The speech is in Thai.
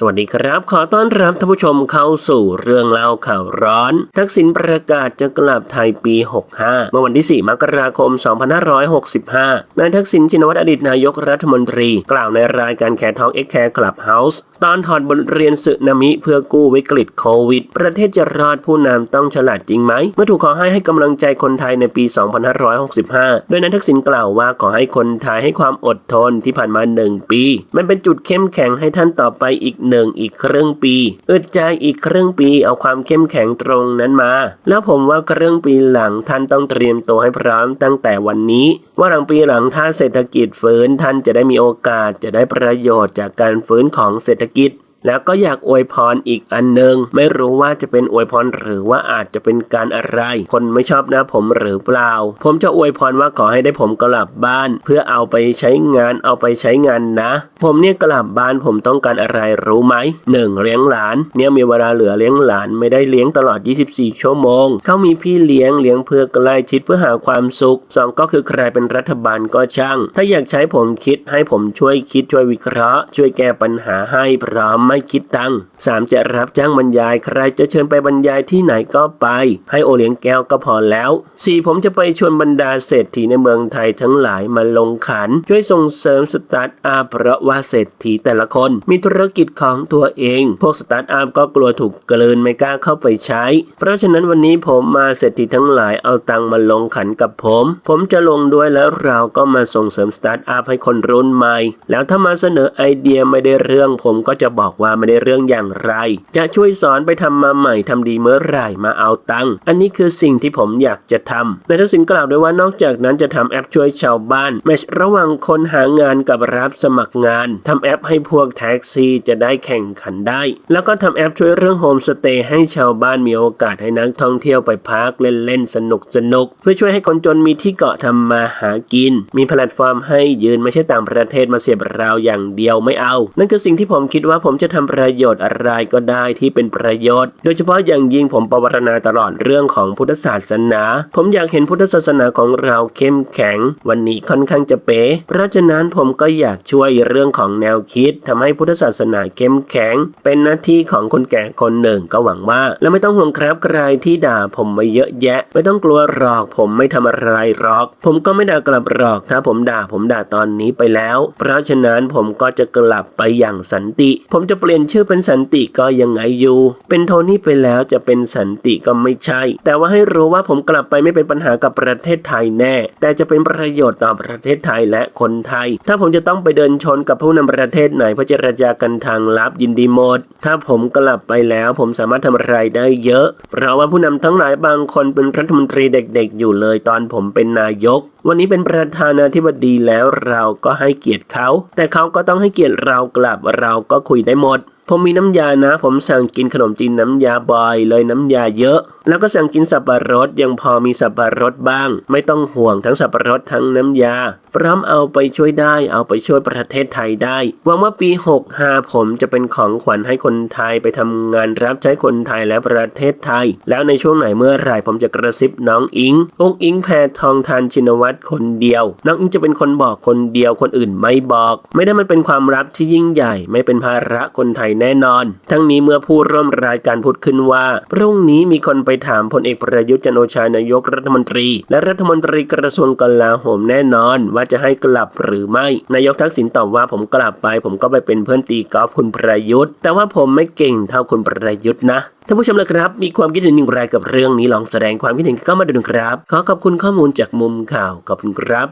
สวัสดีครับ ขอต้อนรับท่านผู้ชมเข้าสู่เรื่องเล่าข่าวร้อน ทักษิณประกาศจะกลับไทยปี 65 เมื่อวันที่ 4 มกราคม 2565 นายทักษิณชินวัตรอดีตนายกรัฐมนตรี กล่าวในรายการแคร์ทองเอ็กแคร์คลับเฮาส์ ตอนถอดบทเรียนสึนามิเพื่อกู้วิกฤตโควิด ประเทศจะรอดผู้นำต้องฉลาดจริงไหม เมื่อถูกขอให้ให้กำลังใจคนไทยในปี 2565 โดยนายทักษิณกล่าวว่าขอให้คนไทยให้ความอดทนที่ผ่านมา 1 ปี มันเป็นจุดเข้มแข็งให้ท่านต่อไปอีกหนึ่งอีกครึ่งปี อึดใจอีกครึ่งปีเอาความเข้มแข็งตรงนั้นมา แล้วผมว่าครึ่งปีหลังท่านต้องเตรียมตัวให้พร้อมตั้งแต่วันนี้ ว่าหลังปีหลังถ้าเศรษฐกิจฟื้นท่านจะได้มีโอกาสจะได้ประโยชน์จากการฟื้นของเศรษฐกิจ แล้วก็อยากอวยพรอีกอันหนึ่งไม่รู้ว่าจะเป็นอวยพรหรือว่าอาจจะเป็นการอะไร คนไม่ชอบนะผมหรือเปล่า ผมจะอวยพรว่าขอให้ได้ผมกลับบ้าน เพื่อเอาไปใช้งานเอาไปใช้งานนะ ผมเนี่ยกลับบ้านผมต้องการอะไรรู้ไหมหนึ่งเลี้ยงหลาน เนี่ยมีเวลาเหลือเลี้ยงหลานไม่ได้เลี้ยงตลอด 24 ชั่วโมง เขามีพี่เลี้ยงเลี้ยงเพื่อใกล้ชิดเพื่อหาความสุขสองก็คือใครเป็นรัฐบาลก็ช่าง ถ้าอยากใช้ผมคิดให้ผมช่วยคิดช่วยวิเคราะห์ ช่วยแก้ปัญหาให้พร้อมไม่คิดตังค์สามจะรับจ้างบรรยาย ใครจะเชิญไปบรรยายที่ไหนก็ไป ให้โอเลี้ยงแก้วก็พอแล้วสี่ผมจะไปชวนบรรดาเศรษฐีในเมืองไทยทั้งหลายมาลงขัน ช่วยส่งเสริมสตาร์ทอัพเพราะว่าเศรษฐีแต่ละคนมีธุรกิจของตัวเอง พวกสตาร์ทอัพก็กลัวถูกกลืนไม่กล้าเข้าไปใช้ เพราะฉะนั้นวันนี้ผมมาเศรษฐีทั้งหลายเอาตังค์มาลงขันกับผม ผมจะลงด้วยแล้วเราก็มาส่งเสริมสตาร์ทอัพให้คนรุ่นใหม่ แล้วถ้ามาเสนอไอเดียไม่ได้เรื่องผมก็จะบอกว่าไม่ได้เรื่องอย่างไร จะช่วยสอนไปทำมาใหม่ทำดีเมื่อไหร่มาเอาตังค์อันนี้คือสิ่งที่ผมอยากจะทำนายทักษิณกล่าวด้วยว่านอกจากนั้นจะทำแอปช่วยชาวบ้านแมชระหว่างคนหางานกับรับสมัครงานทำแอปให้พวกแท็กซี่จะได้แข่งขันได้ แล้วก็ทำแอปช่วยเรื่องโฮมสเตย์ให้ชาวบ้านมีโอกาสให้นักท่องเที่ยวไปพักเล่นๆสนุกสนุกเพื่อช่วยให้คนจนมีที่เกาะทำมาหากิน มีแพลตฟอร์มให้ยืนไม่ใช่ต่างประเทศมาเสียบเราอย่างเดียวไม่เอา นั่นคือสิ่งที่ผมคิดว่าผมจะทำประโยชน์อะไรก็ได้ที่เป็นประโยชน์ โดยเฉพาะอย่างยิ่งผมประวัตินาตลอดเรื่องของพุทธศาสนา ผมอยากเห็นพุทธศาสนาของเราเข้มแข็ง วันนี้ค่อนข้างจะเป๊ะเพราะฉะนั้นผมก็อยากช่วยเรื่องของแนวคิดทำให้พุทธศาสนาเข้มแข็ง เป็นหน้าที่ของคนแก่คนหนึ่งก็หวังว่า และไม่ต้องห่วงครับใครที่ด่าผมมาเยอะแยะ ไม่ต้องกลัวหรอกผมไม่ทำอะไรหรอก ผมก็ไม่ด่ากลับหรอกถ้าผมด่าผมด่าตอนนี้ไปแล้ว เพราะฉะนั้นผมก็จะกลับไปอย่างสันติ ผมจะเปลี่ยนชื่อเป็นสันติก็ยังไงอยู่ เป็นโทนี่ไปแล้วจะเป็นสันติก็ไม่ใช่ แต่ว่าให้รู้ว่าผมกลับไปไม่เป็นปัญหากับประเทศไทยแน่ แต่จะเป็นประโยชน์ต่อประเทศไทยและคนไทย ถ้าผมจะต้องไปเดินชนกับผู้นำประเทศไหนเพื่อเจรจากันทางลับยินดีหมด ถ้าผมกลับไปแล้วผมสามารถทำอะไรได้เยอะ เพราะว่าผู้นำทั้งหลายบางคนเป็นรัฐมนตรีเด็กๆอยู่เลยตอนผมเป็นนายกวันนี้เป็นประธานาธิบดีแล้วเราก็ให้เกียรติเขา แต่เขาก็ต้องให้เกียรติเรากลับเราก็คุยได้หมด ผมมีน้ำยานะ ผมสั่งกินขนมจีนน้ำยาบ่อยเลยน้ำยาเยอะ แล้วก็สั่งกินสับปะรดยังพอมีสับปะรดบ้าง ไม่ต้องห่วงทั้งสับปะรดทั้งน้ำยา พร้อมเอาไปช่วยได้ เอาไปช่วยประเทศไทยได้หวังว่าปี 65 ผมจะเป็นของขวัญให้คนไทยไปทำงานรับใช้คนไทยและประเทศไทย แล้วในช่วงไหนเมื่อไหร่ผมจะกระซิบน้องอิง องอิงแพทองทานชินวัตรคนเดียว น้องอิงจะเป็นคนบอกคนเดียวคนอื่นไม่บอก ไม่ได้มันเป็นความลับที่ยิ่งใหญ่ ไม่เป็นภาระคนไทยแน่นอน ทั้งนี้เมื่อผู้ร่วมรายการพูดขึ้นว่า พรุ่งนี้มีคนไปถามพลเอกประยุทธ์จันโอชานายกรัฐมนตรี และรัฐมนตรีกระทรวงกลาโหมแน่นอน ว่าจะให้กลับหรือไม่ นายกทักษิณตอบว่าผมกลับไป ผมก็ไปเป็นเพื่อนตีกอล์ฟคุณประยุทธ์ แต่ว่าผมไม่เก่งเท่าคุณประยุทธ์นะท่านผู้ชมลยครับ มีความคิดเห็นอย่างไรกับเรื่องนี้ลองแสดงความคิดเห็นเข้ามาดูนะครับ ขอขอบคุณข้อมูลจากมุมข่าวขอบคุณครับ